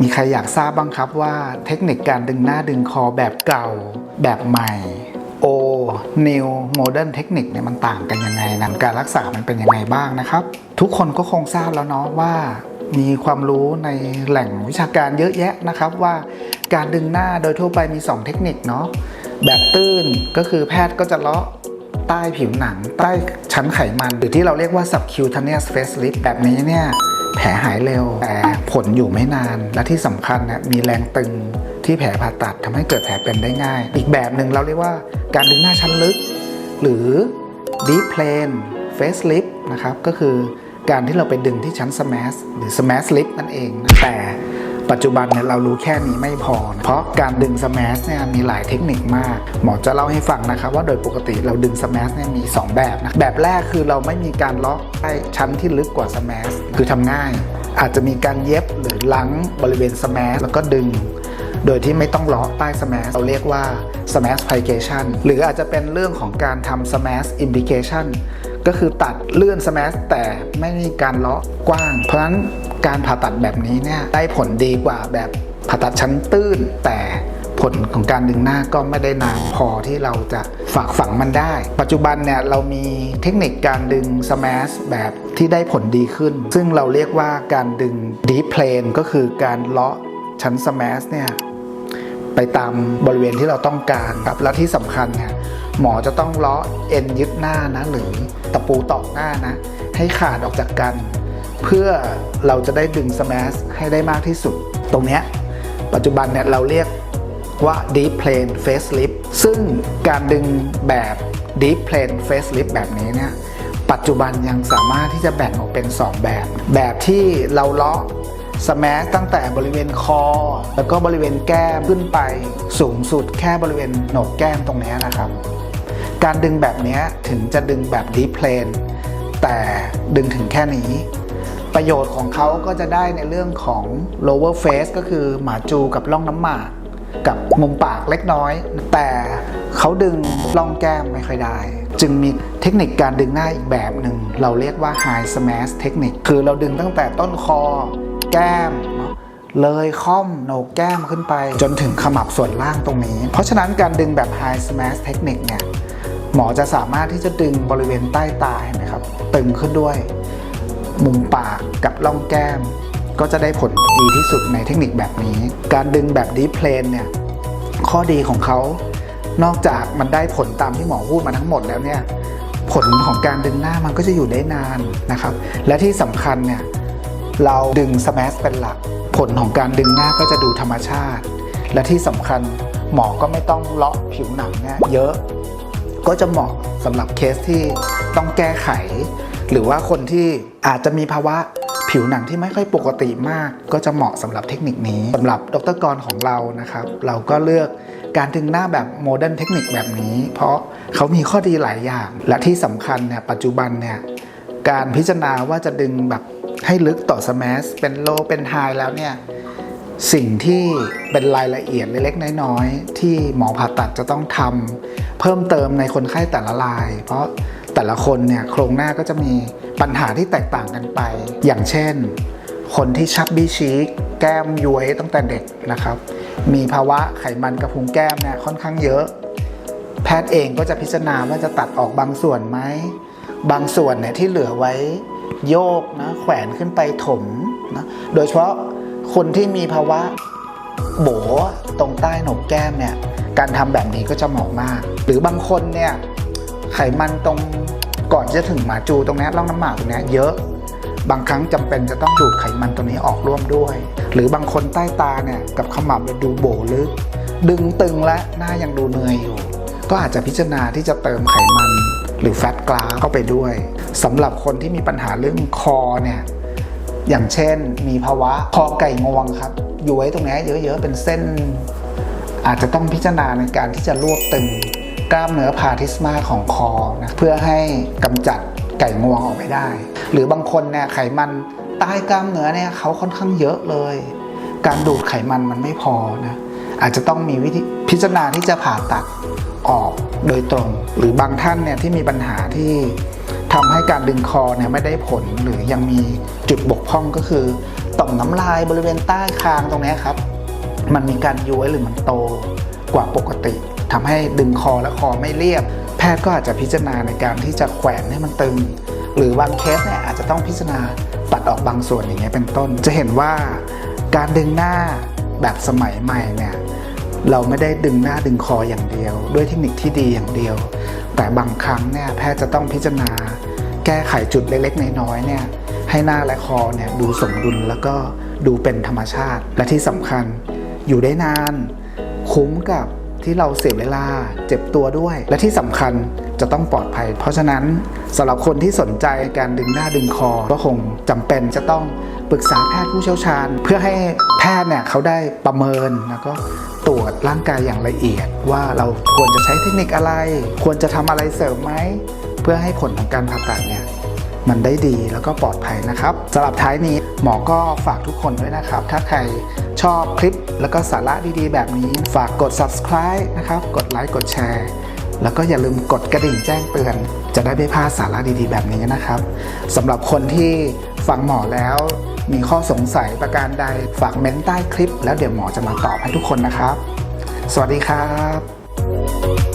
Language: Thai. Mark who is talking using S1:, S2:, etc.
S1: มีใครอยากทราบบ้างครับว่าเทคนิคการดึงหน้าดึงคอแบบเก่า แบบใหม่โอ New Modern เทคนิคเนี่ยมันต่างกันยังไงนะการรักษามันเป็นยังไงบ้างนะครับ ทุกคนก็คงทราบแล้วเนาะว่ามีความรู้ในแหล่งวิชาการเยอะแยะนะครับ ว่าการดึงหน้าโดยทั่วไปมี 2 เทคนิคเนาะแบบตื้นก็คือแพทย์ก็จะเลาะใต้ผิวหนัง ใต้ชั้นไขมัน หรือที่เราเรียกว่า subcutaneous facelift แบบนี้เนี่ย แผลหายเร็วแต่ผลอยู่ไม่นาน และที่สำคัญนะมีแรงตึงที่แผลผ่าตัดทำให้เกิดแผลเป็นได้ง่าย อีกแบบหนึ่งเราเรียกว่าการดึงหน้าชั้นลึก หรือ deep plane facelift นะครับก็คือการที่เราไปดึงที่ชั้น smash หรือ smash lift นั่นเองนะแต่ ปัจจุบันเนี่ยเรารู้แค่นี้ไม่พอนะเพราะการดึง smash เนี่ยมีหลายเทคนิคมาก หมอจะเล่าให้ฟังนะครับว่าโดยปกติเราดึง smash เนี่ยมี 2 แบบนะแบบแรกคือเราไม่มีการล็อกใต้ชั้นที่ลึกกว่า smash คือทำง่าย อาจจะมีการเย็บหรือลังบริเวณ smash แล้วก็ดึงโดยที่ไม่ต้องเลาะใต้ smash เราเรียกว่า smash plication หรืออาจจะเป็นเรื่องของการทำ smash implication ก็คือตัดเลื่อน smash แต่ไม่มีการเลาะกว้าง เพราะฉะนั้น การผ่าตัดแบบนี้เนี่ยได้ผลดีกว่าแบบผ่าตัดชั้นตื้น แต่ผลของการดึงหน้าก็ไม่ได้นานพอที่เราจะฝากฝังมันได้ ปัจจุบันเนี่ยเรามีเทคนิคการดึง smash แบบที่ได้ผลดีขึ้น ซึ่งเราเรียกว่าการดึง deep plane ก็คือการเลาะชั้น smash เนี่ยไปตามบริเวณที่เราต้องการครับและที่สำคัญเนี่ยหมอจะต้องเลาะเอ็นยึดหน้านะ หรือตะปูตอกหน้านะ ให้ขาดออกจากกัน เพื่อเราจะได้ดึงสแมสให้ได้มากที่สุด ตรงนี้ปัจจุบันเนี่ยเราเรียกว่า deep plane facelift ซึ่งการดึงแบบ deep plane facelift แบบนี้เนี่ยปัจจุบันยังสามารถที่จะแบ่งออกเป็น 2 แบบ แบบที่เราเลาะสแมสตั้งแต่บริเวณคอ แล้วก็บริเวณแก้มขึ้นไปสูงสุดแค่บริเวณโหนกแก้มตรงนี้นะครับ การดึงแบบนี้ถึงจะดึงแบบดีเพลนแต่ดึงถึงแค่นี้ ประโยชน์ของเขาก็จะได้ในเรื่องของ lower face ก็คือหมาจูกับร่องน้ำหมาก กับมุมปากเล็กน้อย แต่เขาดึงร่องแก้มไม่ค่อยได้ จึงมีเทคนิคการดึงหน้าอีกแบบหนึ่ง เราเรียกว่า high smash เทคนิคคือเราดึงตั้งแต่ต้นคอ แก้มเลยค่อมโหนกแก้มขึ้นไป จนถึงขมับส่วนล่างตรงนี้ เพราะฉะนั้นการดึงแบบ high smash เทคนิคเนี่ยหมอจะสามารถที่จะดึงบริเวณใต้ตาเห็นไหมครับ ตึงขึ้นด้วย มุมปากกับร่องแก้ม ก็จะได้ผลดีที่สุดในเทคนิคแบบนี้ การดึงแบบดีเพลนเนี่ยข้อดีของเขา นอกจากมันได้ผลตามที่หมอพูดมาทั้งหมดแล้วเนี่ยผลของการดึงหน้ามันก็จะอยู่ได้นานนะครับ และที่สำคัญเนี่ยเราดึงสแมสเป็นหลัก ผลของการดึงหน้าก็จะดูธรรมชาติ และที่สำคัญหมอก็ไม่ต้องเลาะผิวหนังเนี่ยเยอะ ก็จะเหมาะสำหรับเคสที่ต้องแก้ไข หรือว่าคนที่อาจจะมีภาวะผิวหนังที่ไม่ค่อยปกติมาก ก็จะเหมาะสำหรับเทคนิคนี้สำหรับดรกรของเรานะครับ เราก็เลือกการดึงหน้าแบบโมเดิร์นเทคนิคแบบนี้ เพราะเขามีข้อดีหลายอย่าง และที่สำคัญเนี่ยปัจจุบันเนี่ยการพิจารณาว่าจะดึงแบบให้ลึกต่อสมสเป็นโลเป็นไฮแล้วเนี่ย สิ่งที่เป็นรายละเอียดเล็กๆน้อยๆที่หมอผ่าตัดจะต้องทำเพิ่มเติมในคนไข้แต่ละราย เพราะแต่ละคนเนี่ยโครงหน้าก็จะมีปัญหาที่แตกต่างกันไป อย่างเช่น คนที่ชับบี้ชีกแก้มย้วยตั้งแต่เด็กนะครับ มีภาวะไขมันกระพุ้งแก้มเนี่ยค่อนข้างเยอะ แพทย์เองก็จะพิจารณาว่าจะตัดออกบางส่วนไหมบางส่วนเนี่ยที่เหลือไว้โยกนะแขวนขึ้นไปถมนะโดยเฉพาะ คนที่มีภาวะโบตรงใต้หนกแก้มเนี่ย การทำแบบนี้ก็จะเหมาะมาก หรือบางคนเนี่ยไขมันตรงก่อนจะถึงหมาจูตรงนี้ร่องน้ำหมากตรงนี้เยอะ บางครั้งจำเป็นจะต้องดูดไขมันตัวนี้ออกร่วมด้วย หรือบางคนใต้ตาเนี่ยกับขมับดูโบลึก ดึงตึงและหน้ายังดูเหนื่อยอยู่ ก็อาจจะพิจารณาที่จะเติมไขมัน หรือแฟตกราฟเข้าไปด้วยสำหรับคนที่มีปัญหาเรื่องคอเนี่ย อย่างเช่น มีภาวะคอไก่งวงครับ อยู่ไว้ตรงนี้เยอะๆ เป็นเส้น อาจจะต้องพิจารณาในการที่จะรวบตึงกล้ามเนื้อพาทิสมาของคอนะเพื่อให้กำจัดไก่งวงออกไปได้ หรือบางคนเนี่ยไขมันใต้กล้ามเนื้อเนี่ยเขาค่อนข้างเยอะเลย การดูดไขมันมันไม่พอนะอาจจะต้องมีวิธีพิจารณาที่จะผ่าตัดออกโดยตรง หรือบางท่านเนี่ยที่มีปัญหาที่ ทำให้การดึงคอเนี่ยไม่ได้ผลหรือยังมีจุดบกพร่องก็คือต่อมน้ำลายบริเวณใต้คางตรงนี้ครับ มันมีการย้วยหรือมันโตกว่าปกติทำให้ดึงคอและคอไม่เรียบ แพทย์ก็อาจจะพิจารณาในการที่จะแขวนให้มันตึง หรือบางเคสเนี่ยอาจจะต้องพิจารณาตัดออกบางส่วนอย่างเงี้ยเป็นต้น จะเห็นว่าการดึงหน้าแบบสมัยใหม่เนี่ยเราไม่ได้ดึงหน้าดึงคออย่างเดียว ด้วยเทคนิคที่ดีอย่างเดียว แต่บางครั้งเนี่ยแพทย์จะต้องพิจารณา แก้ไขจุดเล็กๆ น้อยๆเนี่ยให้หน้าและคอเนี่ยดูสมดุลแล้วก็ดูเป็นธรรมชาติ และที่สำคัญอยู่ได้นาน คุ้มกับที่เราเสียเวลาเจ็บตัวด้วย และที่สำคัญจะต้องปลอดภัย เพราะฉะนั้นสำหรับคนที่สนใจการดึงหน้าดึงคอ ก็คงจำเป็นจะต้องปรึกษาแพทย์ผู้เชี่ยวชาญ เพื่อให้แพทย์เนี่ยเขาได้ประเมินแล้วก็ตรวจร่างกายอย่างละเอียด ว่าเราควรจะใช้เทคนิคอะไร ควรจะทำอะไรเสริมไหม เพื่อให้ผลของการผ่าตัดเนี่ยมันได้ดีแล้วก็ปลอดภัยนะครับสำหรับท้ายนี้หมอก็ฝากทุกคนด้วยนะครับ ถ้าใครชอบคลิปแล้วก็สาระดีๆ แบบนี้ ฝากกด subscribe นะครับ กดไลค์กดแชร์ แล้วก็อย่าลืมกดกระดิ่งแจ้งเตือน จะได้ไม่พลาดสาระดีๆ แบบนี้นะครับสำหรับคนที่ฟังหมอแล้ว มีข้อสงสัยประการใดฝากเม้นใต้คลิป แล้วเดี๋ยวหมอจะมาตอบให้ทุกคนนะครับ สวัสดีครับ